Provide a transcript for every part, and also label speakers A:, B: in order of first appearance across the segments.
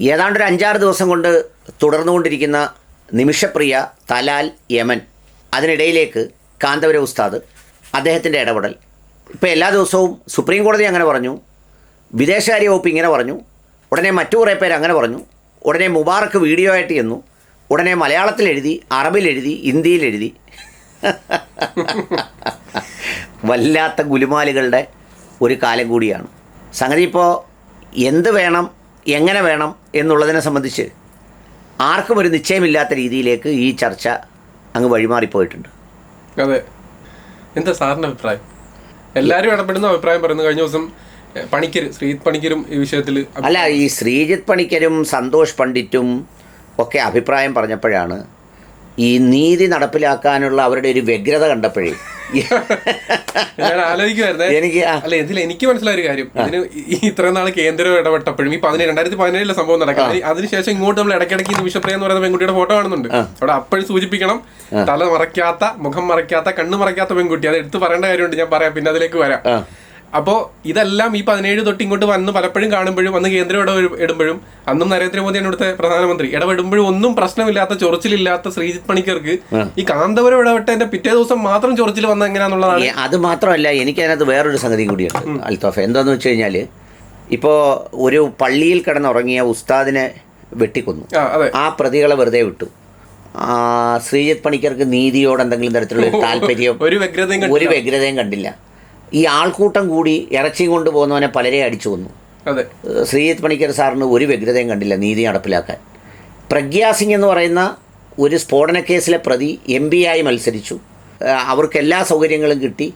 A: ഏതാണ്ട് ഒരു അഞ്ചാറ് ദിവസം കൊണ്ട് തുടർന്നുകൊണ്ടിരിക്കുന്ന നിമിഷപ്രിയ തലാൽ യമൻ അതിനിടയിലേക്ക് കാന്തപുര ഉസ്താദ് അദ്ദേഹത്തിന്റെ ഇടപെടൽ. ഇപ്പോൾ എല്ലാ ദിവസവും സുപ്രീം കോടതി അങ്ങനെ പറഞ്ഞു വിദേശകാര്യ വകുപ്പ് ഇങ്ങനെ പറഞ്ഞു ഉടനെ മറ്റു കുറേ പേര് അങ്ങനെ പറഞ്ഞു ഉടനെ മുബാറക്ക് വീഡിയോ ആയിട്ട് ചെന്നു ഉടനെ മലയാളത്തിൽ എഴുതി അറബിൽ എഴുതി ഹിന്ദിയിൽ എഴുതി. വല്ലാത്ത ഗുലുമാലുകളുടെ ഒരു കാലം കൂടിയാണ്. സംഗതി ഇപ്പോൾ എന്ത് വേണം എങ്ങനെ വേണം എന്നുള്ളതിനെ സംബന്ധിച്ച് ആർക്കും ഒരു നിശ്ചയമില്ലാത്ത രീതിയിലേക്ക് ഈ ചർച്ച അങ്ങ് വഴിമാറിപ്പോയിട്ടുണ്ട്.
B: അതെ. എന്താ സാറിന്റെ അഭിപ്രായം? എല്ലാവരും ഇടപെടുന്ന അഭിപ്രായം പറയുന്നു. കഴിഞ്ഞ ദിവസം പണിക്കർ ശ്രീജിത് പണിക്കരും ഈ വിഷയത്തിൽ
A: അല്ല ഈ ശ്രീജിത് പണിക്കരും സന്തോഷ് പണ്ഡിറ്റും ഒക്കെ അഭിപ്രായം പറഞ്ഞപ്പോഴാണ് ഈ നീതി നടപ്പിലാക്കാനുള്ള അവരുടെ ഒരു വ്യഗ്രത കണ്ടപ്പോഴേ.
B: ഞാൻ ആലോചിക്കുമായിരുന്നേ
A: എനിക്ക്
B: അല്ല ഇതിൽ എനിക്ക് മനസ്സിലായ ഒരു കാര്യം. ഇതിന് ഇത്ര നാൾ കേന്ദ്രം ഇടപെട്ടപ്പോഴും ഈ പതിനേഴ് രണ്ടായിരത്തി പതിനേഴിലെ സംഭവം നടക്കാം അതിന് അതിനുശേഷം ഇങ്ങോട്ട് നമ്മൾ ഇടയ്ക്കിടയ്ക്ക് നിമിഷപ്രിയ എന്ന് പറയുന്ന പെൺകുട്ടിയുടെ ഫോട്ടോ കാണുന്നുണ്ട്. അവിടെ അപ്പോഴും സൂചിപ്പിക്കണം തല മറയ്ക്കാത്ത മുഖം മറയ്ക്കാത്ത കണ്ണു മറയ്ക്കാത്ത പെൺകുട്ടി. അത് എടുത്ത് പറയേണ്ട കാര്യമുണ്ട് ഞാൻ പറയാം. പിന്നെ അതിലേക്ക് വരാം.
A: ആ.
B: അപ്പോ ഇതെല്ലാം ഈ പതിനേഴ് തൊട്ട് ഇങ്ങോട്ട് വന്ന് പലപ്പോഴും കാണുമ്പോഴും അന്ന് കേന്ദ്രം ഇടപെടുമ്പോഴും അന്നും നരേന്ദ്രമോദിയാണ് ഇവിടുത്തെ പ്രധാനമന്ത്രി. ഇടപെടുമ്പോഴും ഒന്നും പ്രശ്നമില്ലാത്ത ചൊറിച്ചിലില്ലാത്ത ശ്രീജിത് പണിക്കർക്ക് ഈ കാന്തപുരം ഇടപെട്ടതിന്റെ പിറ്റേ ദിവസം മാത്രം ചൊറിച്ചിൽ വന്ന
A: എങ്ങനെയാണെന്നുള്ളതാണ് അത് മാത്രമല്ല എനിക്കതിനകത്ത് വേറൊരു സംഗതി കൂടിയുണ്ട് അൽത്തോഫ. എന്താന്ന് വെച്ച് കഴിഞ്ഞാൽ ഇപ്പോൾ ഒരു പള്ളിയിൽ കിടന്നുറങ്ങിയ ഉസ്താദിനെ വെട്ടിക്കൊന്നു.
B: ആ
A: പ്രതികളെ വെറുതെ വിട്ടു. ശ്രീജിത് പണിക്കർക്ക് നീതിയോട് എന്തെങ്കിലും തരത്തിലുള്ള താല്പര്യം
B: ഒരു വ്യഗ്രതയും
A: കണ്ടില്ല. ഈ ആൾക്കൂട്ടം കൂടി ഇറച്ചി കൊണ്ടുപോകുന്നവനെ പലരെ അടിച്ചു വന്നു
B: അതെ.
A: ഏഹ് ശ്രീജിത്ത് പണിക്കർ സാറിന് ഒരു വ്യഗ്രതയും കണ്ടില്ല നീതി നടപ്പിലാക്കാൻ. പ്രഗ്യാ സിംഗ് എന്ന് പറയുന്ന ഒരു സ്ഫോടന കേസിലെ പ്രതി എം പി ആയി മത്സരിച്ചു. അവർക്ക് എല്ലാ സൗകര്യങ്ങളും കിട്ടി.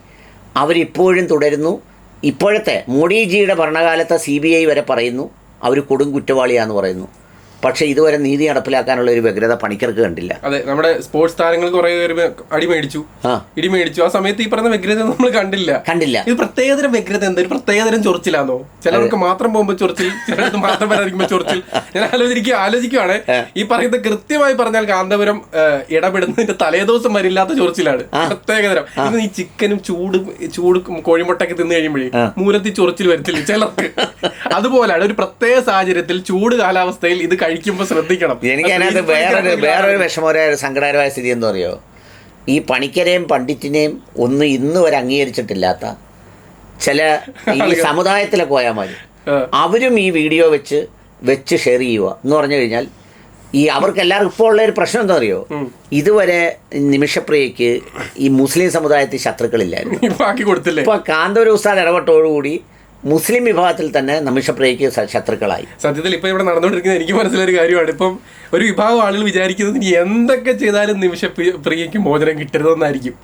A: അവരിപ്പോഴും തുടരുന്നു. ഇപ്പോഴത്തെ മോഡിജിയുടെ ഭരണകാലത്തെ സി ബി ഐ വരെ പറയുന്നു. അവർ കൊടും കുറ്റവാളിയാന്ന് പറയുന്നു. പക്ഷേ ഇതുവരെ നീതി നടപ്പിലാക്കാനുള്ള ഒരു വ്യഗ്രത പണിക്കർക്ക് കണ്ടില്ല.
B: അതെ നമ്മുടെ സ്പോർട്സ് താരങ്ങൾ കുറെ പേര് അടി മേടിച്ചു.
A: ആ.
B: ഇടി മേടിച്ചു. ആ സമയത്ത് ഈ പറഞ്ഞ വ്യഗ്രത നമ്മൾ കണ്ടില്ല.
A: കണ്ടില്ല.
B: ഇത് പ്രത്യേകതരം വ്യഗ്രത എന്താ? ഒരു പ്രത്യേകതരം ചൊറിച്ചിലാണോ ചിലർക്ക് മാത്രം പോകുമ്പോൾ ചൊറിച്ചിൽ ചിലർക്ക് മാത്രം വരാതിരിക്കുമ്പോൾ ചൊറിച്ചിൽ. ഞാൻ ആലോചിക്കുക ആലോചിക്കുവാണ്. ഈ പറയുന്നത് കൃത്യമായി പറഞ്ഞാൽ കാന്തപുരം ഇടപെടുന്നതിന്റെ തലേദിവസം വരില്ലാത്ത ചൊറിച്ചിലാണ്. പ്രത്യേകതരം. ഇന്ന് ഈ ചിക്കനും ചൂട് ചൂട് കോഴിമുട്ടൊക്കെ തിന്നു കഴിയുമ്പോഴേ മൂലത്തിൽ ചൊറിച്ചിൽ വരത്തില്ല ചിലർക്ക്? അതുപോലെയാണ് ഒരു പ്രത്യേക സാഹചര്യത്തിൽ ചൂട് കാലാവസ്ഥയിൽ ഇത് കഴിക്കുമ്പോൾ ശ്രദ്ധിക്കണം.
A: എനിക്ക് അതിനകത്ത് വേറൊരു വേറൊരു വിഷമകരമായ സങ്കടകരമായ സ്ഥിതി എന്താ അറിയോ ഈ പണിക്കരെയും പണ്ഡിറ്റിനെയും ഒന്നും ഇന്ന് വരെ അംഗീകരിച്ചിട്ടില്ലാത്ത ചില ഈ സമുദായത്തിലെ പോയാൽ
B: മതി
A: അവരും ഈ വീഡിയോ വെച്ച് വെച്ച് ഷെയർ ചെയ്യുക എന്ന് പറഞ്ഞു കഴിഞ്ഞാൽ ഈ അവർക്ക് എല്ലാവർക്കും ഇപ്പോൾ ഉള്ള ഒരു പ്രശ്നം എന്താ അറിയോ? ഇതുവരെ നിമിഷപ്രിയക്ക് ഈ മുസ്ലിം സമുദായത്തിൽ ശത്രുക്കളില്ലായിരുന്നു.
B: ഇപ്പൊ
A: കാന്തപുര ഉസ്താദ് ഇടപെട്ടോടുകൂടി മുസ്ലിം വിഭാഗത്തിൽ തന്നെ നിമിഷപ്രിയയ്ക്ക് ശത്രുക്കളായി.
B: സത്യത്തിൽ ഇപ്പൊ ഇവിടെ നടന്നുകൊണ്ടിരിക്കുന്ന എനിക്ക് മനസ്സിലൊരു കാര്യമാണ്. ഇപ്പം ഒരു വിഭാഗം ആളുകൾ വിചാരിക്കുന്നത് ഇനി എന്തൊക്കെ ചെയ്താലും നിമിഷ പ്രിയക്ക് പ്രിയയ്ക്ക് മോചനം കിട്ടരുതെന്നായിരിക്കും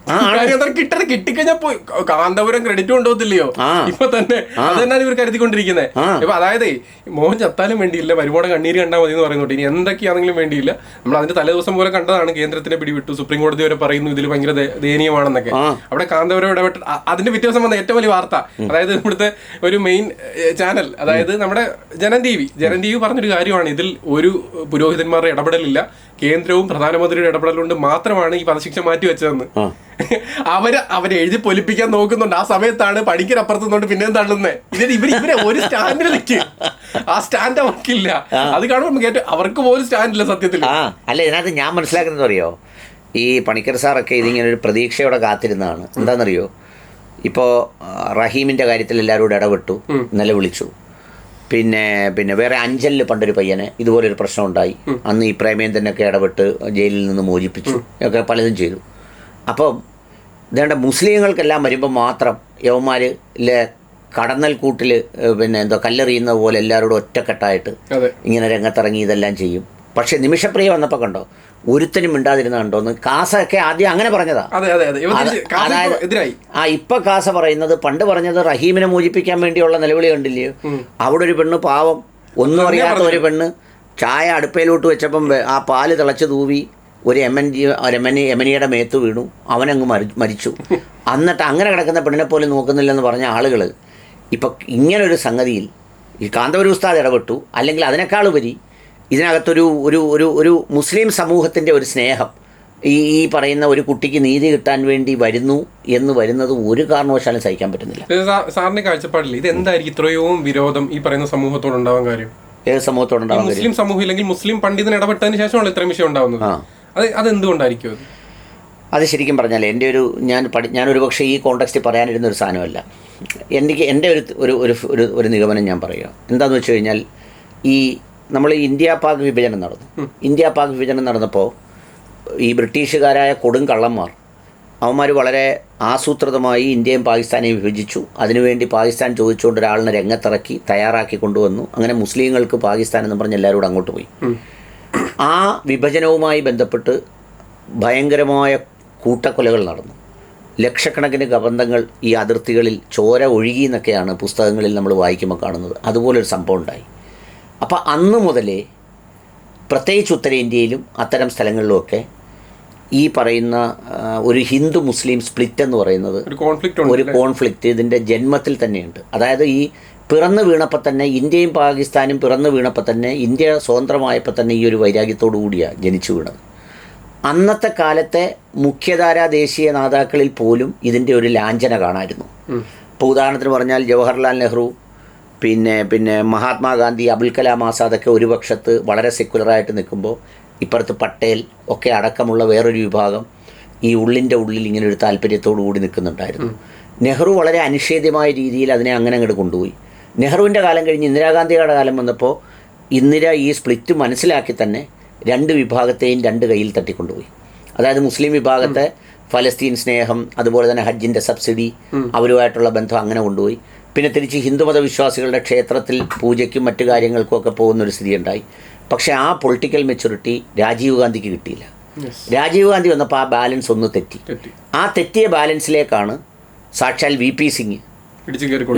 B: കിട്ടരുത്. കിട്ടിക്കഴിഞ്ഞാൽ പോയി. കാന്തപുരം ക്രെഡിറ്റ് കൊണ്ടുപോകത്തില്ലയോ? ഇപ്പൊ തന്നെ അത് തന്നെയാണ് ഇവർ കരുതിക്കൊണ്ടിരിക്കുന്നത്. ഇപ്പൊ അതായത് മോഹൻ ചത്താലും വേണ്ടിയില്ല പരിപാടി കണ്ണീര് കണ്ടാൽ മതി എന്ന് പറയുന്നുണ്ട്. ഇനി എന്തൊക്കെയാണെങ്കിലും വേണ്ടിയില്ല. നമ്മൾ അതിന്റെ തലേദിവസം പോലെ കണ്ടതാണ് കേന്ദ്രത്തിനെ പിടിവിട്ടു. സുപ്രീം കോടതി വരെ പറയുന്നു ഇതിൽ ഭയങ്കര ദയ- ദയനീയമാണെന്നൊക്കെ. അവിടെ കാന്തപുരം ഇടപെട്ട് അതിന്റെ പിറ്റേ ദിവസം വന്ന ഏറ്റവും വലിയ വാർത്ത. അതായത് ഇവിടുത്തെ ഒരു മെയിൻ ചാനൽ അതായത് നമ്മുടെ Janam T V. Janam T V പറഞ്ഞൊരു കാര്യമാണ്. ഇതിൽ ഒരു പുരോഹിതന്മാരുടെ ഇടപെടലില്ല. കേന്ദ്രവും പ്രധാനമന്ത്രിയുടെ ഇടപെടലുകൊണ്ട് മാത്രമാണ് ഈ വധശിക്ഷ മാറ്റി വെച്ചതെന്ന്.
A: അവർ
B: അവരെ എഴുതി പൊലിപ്പിക്കാൻ നോക്കുന്നുണ്ട്. ആ സമയത്താണ് പണിക്കരപ്പുറത്ത് നിന്നുകൊണ്ട് പിന്നെയും തള്ളുന്നേ ഇതിന് ഇവർ ഇവരെ ഒരു സ്റ്റാൻഡിൽ നിൽക്കും ആ സ്റ്റാൻഡ് അവർക്കില്ല. അത് കാണുമ്പോൾ നമുക്ക് ഏറ്റവും അവർക്ക് പോലും സ്റ്റാൻഡില്ല സത്യത്തിൽ.
A: ആ. അല്ല ഇതിനകത്ത് ഞാൻ മനസ്സിലാക്കുന്നത് അറിയോ? ഈ പണിക്കർ സാറൊക്കെ ഇതിങ്ങനെ ഒരു പ്രതീക്ഷയോടെ കാത്തിരുന്നതാണ്. എന്താണെന്നറിയോ? ഇപ്പോൾ റഹീമിന്റെ കാര്യത്തിൽ എല്ലാവരും കൂടെ ഇടപെട്ടു നിലവിളിച്ചു. പിന്നെ പിന്നെ വേറെ അഞ്ചലിൽ പണ്ടൊരു പയ്യനെ ഇതുപോലൊരു പ്രശ്നം ഉണ്ടായി അന്ന് ഈ പ്രേമേന്ദ്രനൊക്കെ ഇടപെട്ട് ജയിലിൽ നിന്ന് മോചിപ്പിച്ചു. ഒക്കെ പലതും ചെയ്തു. അപ്പോൾ ഇതേണ്ട മുസ്ലിങ്ങൾക്കെല്ലാം വരുമ്പോൾ മാത്രം യവന്മാരിലെ കടന്നൽ കൂട്ടിൽ പിന്നെ എന്തോ കല്ലെറിയുന്ന പോലെ എല്ലാവരോടും ഒറ്റക്കെട്ടായിട്ട് ഇങ്ങനെ രംഗത്തിറങ്ങി ഇതെല്ലാം ചെയ്യും. പക്ഷേ നിമിഷപ്രിയ വന്നപ്പോൾ കണ്ടോ ഒരുത്തനും മിണ്ടാതിരുന്ന കണ്ടോന്ന് കാസൊക്കെ ആദ്യം അങ്ങനെ പറഞ്ഞതാ. അതായത് ആ ഇപ്പൊ കാസ പറയുന്നത് പണ്ട് പറഞ്ഞത് റഹീമിനെ മോചിപ്പിക്കാൻ വേണ്ടിയുള്ള നിലവിളി കണ്ടില്ലയോ അവിടെ ഒരു പെണ്ണ് പാവം ഒന്നും അറിയാത്ത ഒരു പെണ്ണ് ചായ അടുപ്പയിലോട്ട് വെച്ചപ്പം ആ പാൽ തിളച്ച് തൂവി ഒരു എമൻ ജി ഒരു എമനി എമനിയുടെ മേത്ത് വീണു. അവനങ്ങ് മരി മരിച്ചു. എന്നിട്ട് അങ്ങനെ കിടക്കുന്ന പെണ്ണിനെ പോലും നോക്കുന്നില്ലെന്ന് പറഞ്ഞ ആളുകൾ ഇപ്പം ഇങ്ങനൊരു സംഗതിയിൽ ഈ കാന്തപുര ഉസ്താദ് ഇടപെട്ടു. അല്ലെങ്കിൽ അതിനേക്കാൾ ഉപരി ഇതിനകത്തൊരു ഒരു ഒരു ഒരു മുസ്ലിം സമൂഹത്തിന്റെ ഒരു സ്നേഹം. ഈ ഈ പറയുന്ന ഒരു കുട്ടിക്ക് നീതി കിട്ടാൻ വേണ്ടി വരുന്നു എന്ന് വരുന്നത് ഒരു കാരണവശാലും സഹിക്കാൻ പറ്റുന്നില്ല.
B: സാറിന് സാറിന്റെ കാഴ്ചപ്പാടില്ല? ഇത് എന്തായിരിക്കും ഇത്രയും വിരോധം ഈ പറയുന്ന സമൂഹത്തോട് ഉണ്ടാവാൻ കാര്യം?
A: ഏത് സമൂഹത്തോട് ഉണ്ടാവാൻ
B: മുസ്ലിം സമൂഹം ഇല്ലെങ്കിൽ മുസ്ലിം പണ്ഡിതൻ ഇടപെട്ടതിന് ശേഷമാണ് ഇത്രയും വിഷയം ഉണ്ടാവുന്നത്.
A: അത്
B: അത് അതെന്തുകൊണ്ടായിരിക്കും അത്?
A: ശരിക്കും പറഞ്ഞാൽ എന്റെ ഒരു ഞാൻ പഠി ഞാനൊരു പക്ഷേ ഈ കോണ്ടക്സ്റ്റിൽ പറയാനിരുന്ന ഒരു സാധനമല്ല. എനിക്ക് എന്റെ ഒരു ഒരു ഒരു ഒരു ഒരു നിഗമനം ഞാൻ പറയുക. എന്താണെന്ന് വെച്ച് കഴിഞ്ഞാൽ ഈ നമ്മൾ ഇന്ത്യ പാക് വിഭജനം നടന്നു. ഇന്ത്യ പാക് വിഭജനം നടന്നപ്പോൾ ഈ ബ്രിട്ടീഷുകാരായ കൊടും കള്ളന്മാർ അവന്മാർ വളരെ ആസൂത്രിതമായി ഇന്ത്യയും പാകിസ്ഥാനെയും വിഭജിച്ചു. അതിനുവേണ്ടി പാകിസ്ഥാൻ ചോദിച്ചുകൊണ്ട് ഒരാളിനെ രംഗത്തിറക്കി തയ്യാറാക്കി കൊണ്ടുവന്നു. അങ്ങനെ മുസ്ലിങ്ങൾക്ക് പാകിസ്ഥാൻ എന്ന് പറഞ്ഞ് എല്ലാവരും കൂടെ അങ്ങോട്ട് പോയി. ആ വിഭജനവുമായി ബന്ധപ്പെട്ട് ഭയങ്കരമായ കൂട്ടക്കൊലകൾ നടന്നു. ലക്ഷക്കണക്കിന് കബന്ധങ്ങൾ ഈ അതിർത്തികളിൽ ചോര ഒഴുകി എന്നൊക്കെയാണ് പുസ്തകങ്ങളിൽ നമ്മൾ വായിക്കുമ്പോൾ കാണുന്നത്. അതുപോലൊരു സംഭവം ഉണ്ടായി. അപ്പോൾ അന്ന് മുതലേ പ്രത്യേകിച്ച് ഉത്തരേന്ത്യയിലും അത്തരം സ്ഥലങ്ങളിലുമൊക്കെ ഈ പറയുന്ന ഒരു ഹിന്ദു മുസ്ലിം സ്പ്ലിറ്റ് എന്ന് പറയുന്നത്
B: ഒരു കോൺഫ്ലിക്റ്റ്
A: ഇതിന്റെ ജന്മത്തിൽ തന്നെയുണ്ട്. അതായത് ഈ പിറന്നു വീണപ്പോൾ തന്നെ ഇന്ത്യയും പാകിസ്ഥാനും പിറന്നു വീണപ്പോൾ തന്നെ ഇന്ത്യ സ്വതന്ത്രമായപ്പോൾ തന്നെ ഈ ഒരു വൈരാഗ്യത്തോടു കൂടിയാണ് ജനിച്ചു വീണത്. അന്നത്തെ കാലത്തെ മുഖ്യധാരാ ദേശീയ നേതാക്കളിൽ പോലും ഇതിന്റെ ഒരു ലാഞ്ചന കാണായിരുന്നു. ഇപ്പോൾ ഉദാഹരണത്തിന് പറഞ്ഞാൽ ജവഹർലാൽ നെഹ്റു പിന്നെ പിന്നെ മഹാത്മാഗാന്ധി അബുൽ കലാം ആസാദൊക്കെ ഒരു പക്ഷത്ത് വളരെ സെക്യുലറായിട്ട് നിൽക്കുമ്പോൾ ഇപ്പുറത്ത് പട്ടേൽ ഒക്കെ അടക്കമുള്ള വേറൊരു വിഭാഗം ഈ ഉള്ളിന്റെ ഉള്ളിൽ ഇങ്ങനെ ഒരു താല്പര്യത്തോടു കൂടി നിൽക്കുന്നുണ്ടായിരുന്നു. നെഹ്റു വളരെ അനിഷേധ്യമായ രീതിയിൽ അതിനെ അങ്ങനെ അങ്ങോട്ട് കൊണ്ടുപോയി. നെഹ്റുവിന്റെ കാലം കഴിഞ്ഞ് ഇന്ദിരാഗാന്ധിയുടെ കാലം വന്നപ്പോൾ ഇന്ദിര ഈ സ്പ്ലിറ്റ് മനസ്സിലാക്കി തന്നെ രണ്ട് വിഭാഗത്തെയും രണ്ട് കയ്യിൽ തട്ടിക്കൊണ്ടുപോയി. അതായത് മുസ്ലിം വിഭാഗത്തെ ഫലസ്തീൻ സ്നേഹം അതുപോലെ തന്നെ ഹജ്ജിന്റെ സബ്സിഡി അവരുമായിട്ടുള്ള ബന്ധം അങ്ങനെ കൊണ്ടുപോയി. പിന്നെ തിരിച്ച് ഹിന്ദുമത വിശ്വാസികളുടെ ക്ഷേത്രത്തിൽ പൂജയ്ക്കും മറ്റു കാര്യങ്ങൾക്കും ഒക്കെ പോകുന്ന ഒരു സ്ഥിതി ഉണ്ടായി പക്ഷേ ആ പൊളിറ്റിക്കൽ മെച്യൂരിറ്റി രാജീവ് ഗാന്ധിക്ക് കിട്ടിയില്ല. രാജീവ് ഗാന്ധി വന്നപ്പോൾ ആ ബാലൻസ് ഒന്ന് തെറ്റി. ആ തെറ്റിയ ബാലൻസിലേക്കാണ് സാക്ഷാൽ വി പി സിംഗ്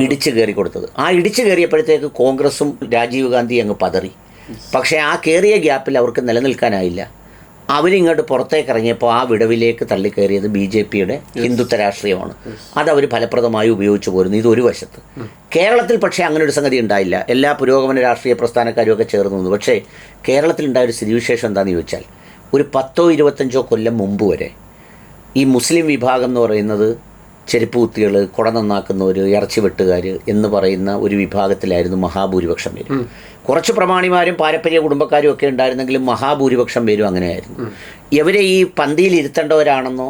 B: ഇടിച്ചു കയറി
A: കൊടുത്തത്. ആ ഇടിച്ചു കയറിയപ്പോഴത്തേക്ക് കോൺഗ്രസും രാജീവ് ഗാന്ധി അങ്ങ് പതറി. പക്ഷേ ആ കയറിയ ഗ്യാപ്പിൽ അവർക്ക് നിലനിൽക്കാനായില്ല. അവരിങ്ങോട്ട് പുറത്തേക്ക് ഇറങ്ങിയപ്പോൾ ആ വിടവിലേക്ക് തള്ളിക്കയറിയത് ബി ജെ പിയുടെ ഹിന്ദുത്വ രാഷ്ട്രീയമാണ്. അത് അവർ ഫലപ്രദമായി ഉപയോഗിച്ചു പോരുന്നു. ഇത് ഒരു വശത്ത് കേരളത്തിൽ പക്ഷേ അങ്ങനെ ഒരു സംഗതി ഉണ്ടായില്ല. എല്ലാ പുരോഗമന രാഷ്ട്രീയ പ്രസ്ഥാനക്കാരും ഒക്കെ ചേർന്നു നിന്നു. പക്ഷേ കേരളത്തിൽ ഉണ്ടായ ഒരു സ്ഥിതിവിശേഷം എന്താണെന്ന് ചോദിച്ചാൽ ഒരു പത്തോ ഇരുപത്തഞ്ചോ കൊല്ലം മുമ്പ് വരെ ഈ മുസ്ലിം വിഭാഗം എന്ന് പറയുന്നത് ചെരുപ്പ് കുത്തികൾ കുട നന്നാക്കുന്നവർ ഇറച്ചി വെട്ടുകാർ എന്ന് പറയുന്ന ഒരു വിഭാഗത്തിലായിരുന്നു മഹാഭൂരിപക്ഷം പേര്. കുറച്ച് പ്രമാണിമാരും പാരമ്പര്യ കുടുംബക്കാരും ഒക്കെ ഉണ്ടായിരുന്നെങ്കിലും മഹാഭൂരിപക്ഷം പേരും അങ്ങനെയായിരുന്നു. ഇവരെ ഈ പന്തിയിൽ ഇരുത്തേണ്ടവരാണെന്നോ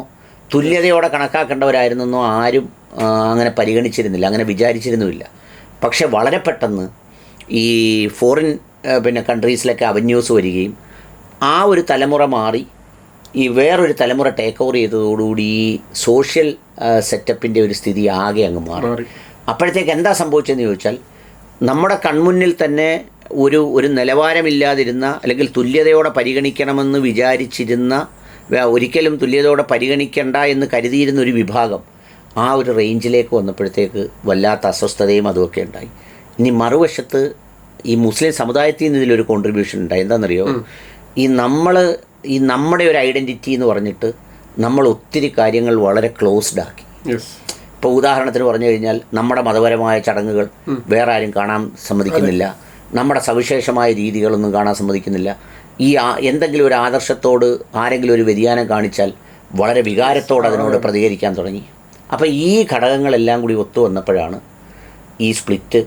A: തുല്യതയോടെ കണക്കാക്കേണ്ടവരായിരുന്നെന്നോ ആരും അങ്ങനെ പരിഗണിച്ചിരുന്നില്ല അങ്ങനെ വിചാരിച്ചിരുന്നുമില്ല. പക്ഷെ വളരെ പെട്ടെന്ന് ഈ ഫോറിൻ പിന്നെ കൺട്രീസിലൊക്കെ അവന്യൂസ് വരികയും ആ ഒരു തലമുറ മാറി ഈ വേറൊരു തലമുറ ടേക്ക് ഓവർ ചെയ്തതോടുകൂടി ഈ സോഷ്യൽ സെറ്റപ്പിന്റെ ഒരു സ്ഥിതി ആകെ അങ്ങ് മാറി.
B: മാറി.
A: അപ്പോഴത്തേക്ക് എന്താ സംഭവിച്ചതെന്ന് ചോദിച്ചാൽ നമ്മുടെ കൺമുന്നിൽ തന്നെ ഒരു ഒരു നിലവാരമില്ലാതിരുന്ന അല്ലെങ്കിൽ തുല്യതയോടെ പരിഗണിക്കണമെന്ന് വിചാരിച്ചിരുന്ന ഒരിക്കലും തുല്യതയോടെ പരിഗണിക്കേണ്ട എന്ന് കരുതിയിരുന്ന ഒരു വിഭാഗം ആ ഒരു റേഞ്ചിലേക്ക് വന്നപ്പോഴത്തേക്ക് വല്ലാത്ത അസ്വസ്ഥതയും അതുമൊക്കെ ഉണ്ടായി. ഇനി മറുവശത്ത് ഈ മുസ്ലിം സമുദായത്തിൽ നിന്ന് ഇതിലൊരു കോൺട്രിബ്യൂഷൻ ഉണ്ടായി. എന്താണെന്നറിയോ? ഈ നമ്മൾ ഈ നമ്മുടെ ഒരു ഐഡന്റിറ്റി എന്ന് പറഞ്ഞിട്ട് നമ്മൾ ഒത്തിരി കാര്യങ്ങൾ വളരെ ക്ലോസ്ഡ് ആക്കി. ഇപ്പോൾ ഉദാഹരണത്തിന് പറഞ്ഞു കഴിഞ്ഞാൽ നമ്മുടെ മതപരമായ ചടങ്ങുകൾ വേറെ ആരും കാണാൻ സമ്മതിക്കുന്നില്ല. നമ്മുടെ സവിശേഷമായ രീതികളൊന്നും കാണാൻ സമ്മതിക്കുന്നില്ല. ഈ എന്തെങ്കിലും ഒരു ആദർശത്തോട് ആരെങ്കിലും ഒരു വ്യതിയാനം കാണിച്ചാൽ വളരെ വികാരത്തോട് അതിനോട് പ്രതികരിക്കാൻ തുടങ്ങി. അപ്പോൾ ഈ ഘടകങ്ങളെല്ലാം കൂടി ഒത്തു വന്നപ്പോഴാണ് ഈ സ്പ്ലിറ്റ്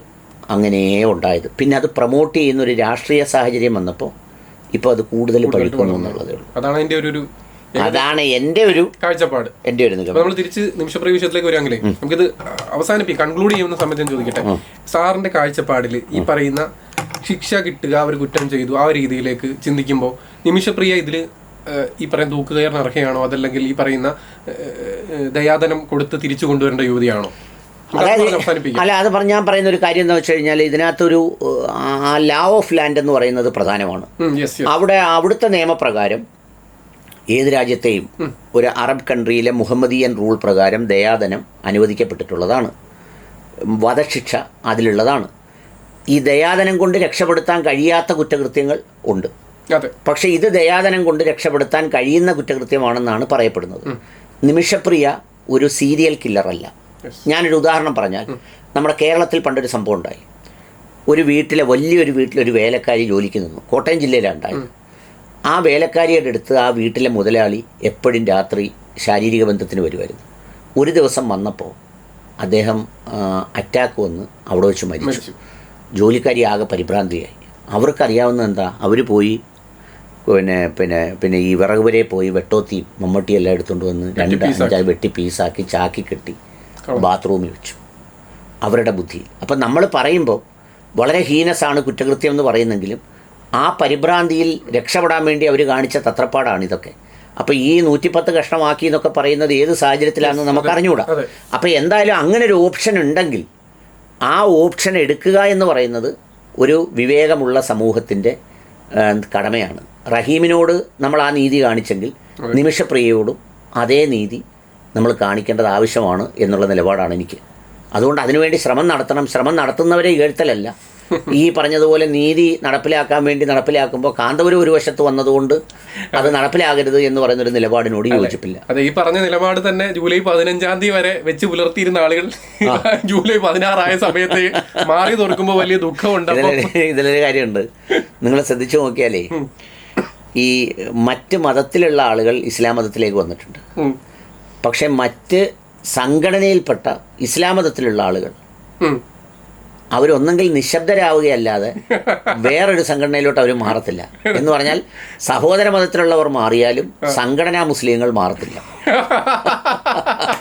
A: അങ്ങനെ ഉണ്ടായത്. പിന്നെ അത് പ്രൊമോട്ട് ചെയ്യുന്ന ഒരു രാഷ്ട്രീയ സാഹചര്യം വന്നപ്പോൾ ഇപ്പോൾ അത് കൂടുതൽ പഠിക്കണം എന്നുള്ളതേ ഉള്ളൂ.
B: അതാണ് എന്റെ ഒരു ഒരു
A: അതാണ് എന്റെ ഒരു
B: കാഴ്ചപ്പാട്.
A: എന്റെ ഒരു
B: നമ്മൾ തിരിച്ച് നിമിഷപ്രിയ വിഷയത്തിലേക്ക് വരികയാണെങ്കിലേ നമുക്കിത് അവസാനിപ്പിക്കും. കൺക്ലൂഡ് ചെയ്യുന്ന സമയത്ത് ഞാൻ ചോദിക്കട്ടെ. സാറിന്റെ കാഴ്ചപ്പാടിൽ ഈ പറയുന്ന ശിക്ഷ കിട്ടുക അവർ കുറ്റം ചെയ്തു ആ രീതിയിലേക്ക് ചിന്തിക്കുമ്പോൾ നിമിഷപ്രിയ ഇതിൽ ഈ പറയുന്ന തൂക്കുകയറിന് അർഹയാണോ അതല്ലെങ്കിൽ ഈ പറയുന്ന ദയാധനം ദയാദനം കൊടുത്ത് തിരിച്ചു കൊണ്ടുവരേണ്ട യുവതിയാണോ?
A: അതായത് അല്ല അത് പറഞ്ഞ ഞാൻ പറയുന്ന ഒരു കാര്യം എന്താ വെച്ച് കഴിഞ്ഞാൽ ഇതിനകത്തൊരു ആ ലാ ഓഫ് ലാൻഡ് എന്ന് പറയുന്നത് പ്രധാനമാണ്. അവിടെ അവിടുത്തെ നിയമപ്രകാരം ഏത് രാജ്യത്തെയും ഒരു അറബ് കൺട്രിയിലെ മുഹമ്മദിയൻ റൂൾ പ്രകാരം ദയാദനം അനുവദിക്കപ്പെട്ടിട്ടുള്ളതാണ്. വധശിക്ഷ അതിലുള്ളതാണ്. ഈ ദയാദനം കൊണ്ട് രക്ഷപ്പെടുത്താൻ കഴിയാത്ത കുറ്റകൃത്യങ്ങൾ ഉണ്ട്. പക്ഷേ ഇത് ദയാദനം കൊണ്ട് രക്ഷപ്പെടുത്താൻ കഴിയുന്ന കുറ്റകൃത്യമാണെന്നാണ് പറയപ്പെടുന്നത്. നിമിഷപ്രിയ ഒരു സീരിയൽ കില്ലറല്ല. ഞാനൊരു ഉദാഹരണം പറഞ്ഞാൽ നമ്മുടെ കേരളത്തിൽ പണ്ടൊരു സംഭവം ഉണ്ടായി. ഒരു വീട്ടിലെ വലിയൊരു വീട്ടിലൊരു വേലക്കാരി ജോലിക്ക് നിന്നു. കോട്ടയം ജില്ലയിലാണ് ഉണ്ടായത് ആ വേലക്കാരിയുടെ അടുത്ത് ആ വീട്ടിലെ മുതലാളി എപ്പോഴും രാത്രി ശാരീരിക ബന്ധത്തിന് വരുമായിരുന്നു. ഒരു ദിവസം വന്നപ്പോൾ അദ്ദേഹം അറ്റാക്ക് വന്ന് അവിടെ വെച്ച് മരിച്ചു. ജോലിക്കാരി ആകെ പരിഭ്രാന്തിയായി. അവർക്കറിയാവുന്ന എന്താ? അവർ പോയി പിന്നെ പിന്നെ പിന്നെ ഈ വിറകുവരെ പോയി വെട്ടോത്തി മമ്മട്ടി എല്ലാം എടുത്തുകൊണ്ട് വന്ന് രണ്ട് അഞ്ചായി വെട്ടി പീസാക്കി ചാക്കി കെട്ടി. ബാത്റൂമിൽ വെച്ചു. അവരുടെ ബുദ്ധി. അപ്പം നമ്മൾ പറയുമ്പോൾ വളരെ ഹീനസാണ് കുറ്റകൃത്യം എന്ന് പറയുന്നെങ്കിലും ആ പരിഭ്രാന്തിയിൽ രക്ഷപ്പെടാൻ വേണ്ടി അവർ കാണിച്ച തത്രപ്പാടാണ് ഇതൊക്കെ. അപ്പോൾ ഈ നൂറ്റിപ്പത്ത് കഷ്ണമാക്കി എന്നൊക്കെ പറയുന്നത് ഏത് സാഹചര്യത്തിലാണെന്ന് നമുക്ക് അറിഞ്ഞുകൂടാ. അപ്പോൾ എന്തായാലും അങ്ങനെ ഒരു ഓപ്ഷൻ ഉണ്ടെങ്കിൽ ആ ഓപ്ഷൻ എടുക്കുക എന്ന് പറയുന്നത് ഒരു വിവേകമുള്ള സമൂഹത്തിന്റെ കടമയാണ്. റഹീമിനോട് നമ്മൾ ആ നീതി കാണിച്ചെങ്കിൽ നിമിഷപ്രിയയോടും അതേ നീതി നമ്മൾ കാണിക്കേണ്ടത് ആവശ്യമാണ് എന്നുള്ള നിലപാടാണ് എനിക്ക്. അതുകൊണ്ട് അതിനുവേണ്ടി ശ്രമം നടത്തണം. ശ്രമം നടത്തുന്നവരെ ഇകഴ്ത്തലല്ല ഈ പറഞ്ഞതുപോലെ നീതി നടപ്പിലാക്കാൻ വേണ്ടി നടപ്പിലാക്കുമ്പോൾ കാന്തപുരം ഒരു വശത്ത് വന്നതുകൊണ്ട് അത് നടപ്പിലാകരുത് എന്ന് പറയുന്നൊരു നിലപാടിനോട് യോജിപ്പില്ല.
B: അതെ ഈ പറഞ്ഞ നിലപാട് തന്നെ ജൂലൈ പതിനഞ്ചാം തീയതി വരെ വെച്ച് പുലർത്തിയിരുന്ന ആളുകൾ ജൂലൈ പതിനാറായ സമയത്ത് മാറി തുറക്കുമ്പോൾ വലിയ ദുഃഖമുണ്ട്
A: ഇതിലൊരു കാര്യമുണ്ട്. നിങ്ങൾ ശ്രദ്ധിച്ചു നോക്കിയാലേ ഈ മറ്റ് മതത്തിലുള്ള ആളുകൾ ഇസ്ലാം മതത്തിലേക്ക് വന്നിട്ടുണ്ട്. പക്ഷെ മറ്റ് സംഘടനയിൽപ്പെട്ട ഇസ്ലാം മതത്തിലുള്ള ആളുകൾ. അവരൊന്നെങ്കിൽ നിശബ്ദരാവുകയല്ലാതെ വേറൊരു സംഘടനയിലോട്ട് അവർ മാറത്തില്ല. എന്ന് പറഞ്ഞാൽ സഹോദര മതത്തിലുള്ളവർ മാറിയാലും സംഘടനാ മുസ്ലിങ്ങൾ മാറത്തില്ല.